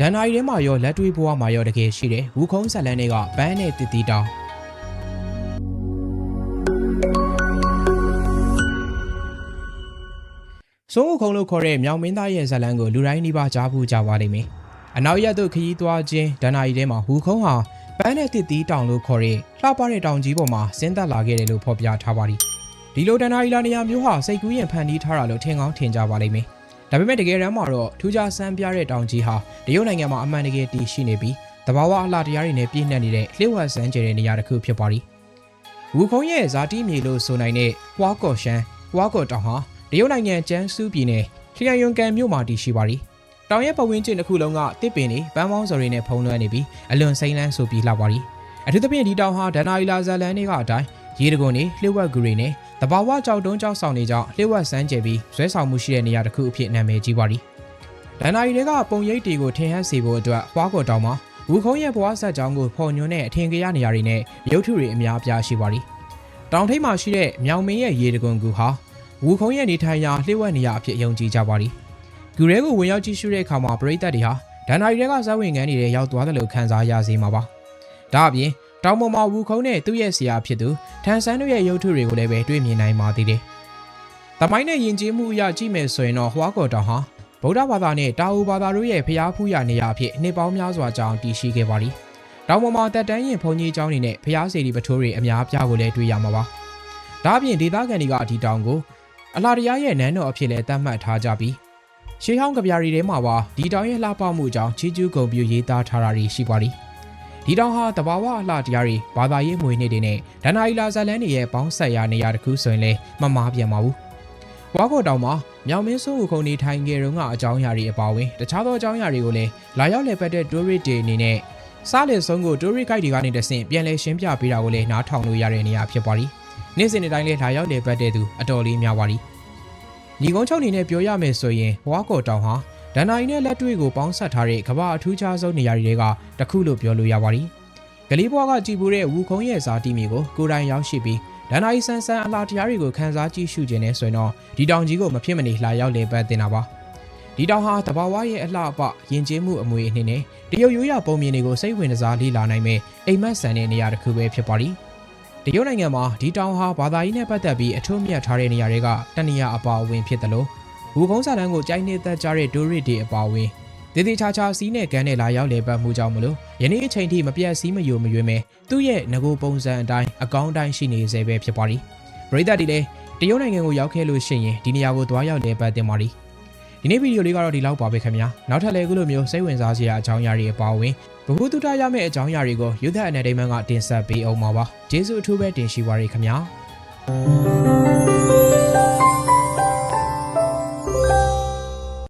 ဒန်နာရီထဲမှာရောလက်တွေးဘဝမှာရောတကယ်ရှိတယ်ဝူခုံးဇက်လန်းတွေကဘန်းနဲ့တစ်တီတောင်စိုးဦးခုံလို့ခေါ်တဲ့မြောင်မင်းသားရဲ့ဇက်လန်းကိုလူတိုင်းနှိပါကြားဖို့ကြပါလိမ့်မယ်အနောက်ရက်သို့ခရီးသွားခြင်းဒန်နာရီထဲမှာဝူခုံးဟာဘန်းနဲ့တစ်တီတောင်လို့ခေါ်တဲ့လှပတဲ့တောင်ကြီးပေါ်မှာဆင်းသက်လာခဲ့တယ်လို့ဖော်ပြထားပါသည်ဒီလိုဒန်နာရီလာနေရာမျိုးဟာစိတ်ကူးရင်ဖန်တီးထားတာလို့ထင်ကောင်းထင်ကြပါလိမ့်မယ် ဒါပေမဲ့တကယ်တမ်းမှာတော့ထူးခြားဆန်းပြတဲ့တောင်ကြီးဟာတရုတ်နိုင်ငံမှာအမှန်တကယ်တည်ရှိနေပြီးတဘာဝအလှတရားတွေနဲ့ပြည့်နှက်နေတဲ့လျှို့ဝှက်စမ်းကြဲတဲ့နေရာတစ်ခုဖြစ်ပါသည်ဝူခုံရဲ့ဇာတိမြေလို့ဆိုနိုင်တဲ့ဟွာကော်ရှန်ဟွာကော်တောင်ဟာတရုတ်နိုင်ငံကျန်းစူးပြည်နယ်ထရီယန်ယွန်ကန်မြို့မှာတည်ရှိပါသည်တောင်ရဲ့ပတ်ဝန်းကျင်တစ်ခုလုံးကတစ်ပင်တွေပန်းပေါင်းစော်တွေနဲ့ဖုံးလွှမ်းနေပြီးအလွန်စိမ့်လန်းဆိုပြီးလှပါသည်အထူးသဖြင့်ဒီတောင်ဟာဒန်နာရီလာဇလန်တွေကအတိုင်းရေတကွန်တွေလျှို့ဝှက်ဂူတွေနဲ့ တဘာဝကြောက်တုံးကြောက်ဆောင်တွေကြောင့်လျှို့ဝှက်စမ်းကြဲပြီးဇွဲဆောင်မှုရှိတဲ့နေရာတစ်ခုအဖြစ်နာမည်ကြီးပါသည်ဒန်နာရီတွေကပုံရိပ်တွေကိုထင်ဟပ်စေဖို့အတွက်ဟွာကော်တောင်မှာဝူခုံးရဲ့ဘဝဆက်ကြောင်းကိုဖော်ညွှန်းတဲ့အထင်ကြီးရနေရာတွေနဲ့ရုပ်ထုတွေအများအပြားရှိပါသည်တောင်ထိပ်မှာရှိတဲ့မြောင်မင်းရဲ့ရေတကွန်ကူဟာဝူခုံးရဲ့နေထိုင်ရာလျှို့ဝှက်နေရာအဖြစ်ယုံကြည်ကြပါသည်ဂူရဲကိုဝင်ရောက်ကြည့်ရှုတဲ့အခါမှာပရိသတ်တွေဟာဒန်နာရီတွေကဇက်ဝင်ခန်းတွေရောက်သွားတယ်လို့ခံစားရစေမှာပါဒါအပြင် တောင်ပေါ်မှာဝူခုံးနဲ့သူ့ရဲ့ဆရာဖြစ်သူထန်ဆန်းတို့ရဲ့ရုပ်ထုတွေကိုလည်းပဲတွေ့မြင်နိုင်ပါသေးတယ်။တမိုင်းနဲ့ယဉ်ကျေးမှုအရကြည့်မယ်ဆိုရင်တော့ဟွာကော်တောင်ဟာဗုဒ္ဓဘာသာနဲ့တာဝူဘာသာတို့ရဲ့ဖျားဖူးရနေရာအဖြစ်နှစ်ပေါင်းများစွာကြာအောင်တည်ရှိခဲ့ပါသည်။တောင်ပေါ်မှာတက်တန်းရင်ဘုံကြီးကျောင်းတွေနဲ့ဖျားစေတီပထိုးတွေအများအပြားကိုလည်းတွေ့ရမှာပါ။ဒါအပြင်ဒေသခံတွေကဒီတောင်ကိုအလားတရားရဲ့နန်းတော်အဖြစ်လည်းသတ်မှတ်ထားကြပြီးရှေးဟောင်းကဗျာရီထဲမှာပါဒီတောင်ရဲ့လှပမှုကြောင့်ချီးကျူးဂုဏ်ပြုရေးသားထားတာတွေရှိပါသည်။ ဒီတောင်ဟာတဘာဝအလှတရားတွေဘာသာရေးမွေနေ့တွေနဲ့ဒန္နာရီလာဇလန်းတွေရဲ့ပေါင်းဆက်ရာနေရာတစ်ခုဆိုရင်လည်းမမားပြန်ပါဘူး။ဝါကော်တောင်မှာမြောင်မင်းစိုးဦးခုံနေထိုင်ခဲ့တုန်းကအကြောင်းအရာတွေအပါအဝင်တခြားသောအကြောင်းအရာတွေကိုလည်းလာရောက်လည်ပတ်တဲ့ tourist တွေအနေနဲ့စားလည်ဆုံးကို tourist guide တွေကနေတဆင့်ပြန်လည်ရှင်းပြပေးတာကိုလည်းနားထောင်လို့ရတဲ့နေရာဖြစ်ပါသည်။နေ့စဉ်နေ့တိုင်းလည်းလာရောက်လည်ပတ်တဲ့သူအတော်လေးများပါသည်။ညီကုန်းချုပ်အနေနဲ့ပြောရမယ်ဆိုရင်ဝါကော်တောင်ဟာ ဒန်နာရီနဲ့လက်တွေ့ကိုပေါင်းဆက်ထားတဲ့ကမ္ဘာအထူးခြားဆုံးနေရာတွေကတစ်ခုလို့ပြောလို့ရပါသည်။ကလေးဘွားကကြည်ပူတဲ့ဝူခုံရဲ့ဇာတိမြေကိုကိုယ်တိုင်ရောက်ရှိပြီးဒန်နာရီဆန်းဆန်းအလားတရားတွေကိုခန်းစားကြည့်ရှုခြင်းနဲ့ဆိုရင်တော့ဒီတောင်ကြီးကိုမဖြစ်မနေလာရောက်လေပတ်တင်တာပါ။ဒီတောင်ဟာတဘာဝရဲ့အလှအပယဉ်ကျေးမှုအမွေအနှစ်နဲ့တရုတ်ရိုးရပုံမြင်တွေကိုစိတ်ဝင်စားလေ့လာနိုင်မဲ့အိမ်မက်ဆန်တဲ့နေရာတစ်ခုပဲဖြစ်ပါသည်။တရုတ်နိုင်ငံမှာဒီတောင်ဟာဘာသာရေးနဲ့ပတ်သက်ပြီးအထွတ်မြတ်ထားတဲ့နေရာတွေကတနေရာအပါအဝင်ဖြစ်တယ်လို့ ဝူကုန်းစာတန်းကိုကြိုက်နေသက်ကြတဲ့ဒိုရစ်တွေအပါအဝင်ဒေသချာချာစီးနဲ့ကန်းနဲ့လာရောက်လေပတ်မှုကြောင့်မလို့ယနေ့အချိန်ထိမပြတ်စည်းမယိုမရွေးမဲသူ့ရဲ့ငကိုပုံစံအတိုင်းအကောင်းတိုင်းရှိနေစေပဲဖြစ်ပါသည်ပရိသတ်တွေလည်းတရုတ်နိုင်ငံကိုရောက်ခဲ့လို့ရှိရင်ဒီနေရာကိုသွားရောက်လေပတ်တင်ပါသည်ဒီနေ့ဗီဒီယိုလေးကတော့ဒီလောက်ပါပဲခင်ဗျာနောက်ထပ်လည်းအခုလိုမျိုးစိတ်ဝင်စားစရာအကြောင်းအရာတွေအပါအဝင်ဘ ഹു တုတရမယ့်အကြောင်းအရာတွေကိုယူသက်အနေဒိမန်ကတင်ဆက်ပေးအောင်ပါပါကျေးဇူးအထူးပဲတင်ရှိပါရခင်ဗျာ